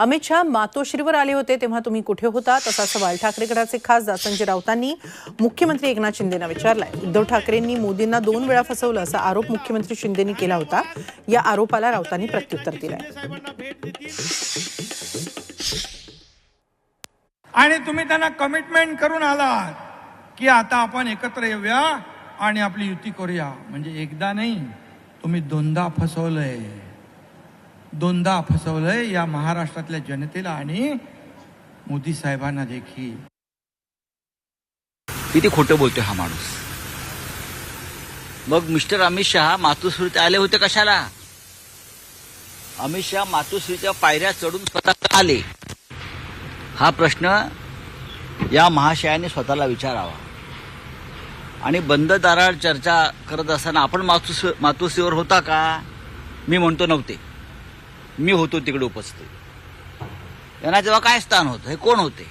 अमित शहा मातोश्रीवर आले होते तेव्हा तुम्ही कुठे होता तसा सवाल ठाकरे गटाचे खासदार संजय राऊतांनी मुख्यमंत्री एकनाथ शिंदेना विचारलाय. उद्धव ठाकरेंनी मोदींना दोन वेळा फसवलं असा आरोप मुख्यमंत्री शिंदेनी केला होता. या आरोपाला राऊतांनी प्रत्युत्तर दिलंय. आणि तुम्ही त्यांना कमिटमेंट करून आलात की आता आपण एकत्र येऊया आणि आपली युती करूया. म्हणजे एकदा नाही तुम्ही दोनदा फसवलंय. दोनदा फसवलंय या महाराष्ट्रातल्या जनतेला आणि मोदी साहेबांना देखील. किती खोटं बोलतोय हा माणूस. मग मिस्टर अमित शहा मातुश्रीत आले होते कशाला? अमित शहा मातुश्रीच्या पायऱ्या चढून स्वतः आले. हा प्रश्न या महाशयाने स्वतःला विचारावा. आणि बंद दाराळ चर्चा करत असताना आपण मातुश्री मातोश्रीवर होता का? मी म्हणतो नव्हते. मी होतो तिकडे उपस्थित. यांना तेव्हा काय स्थान होतं हे कोण होते?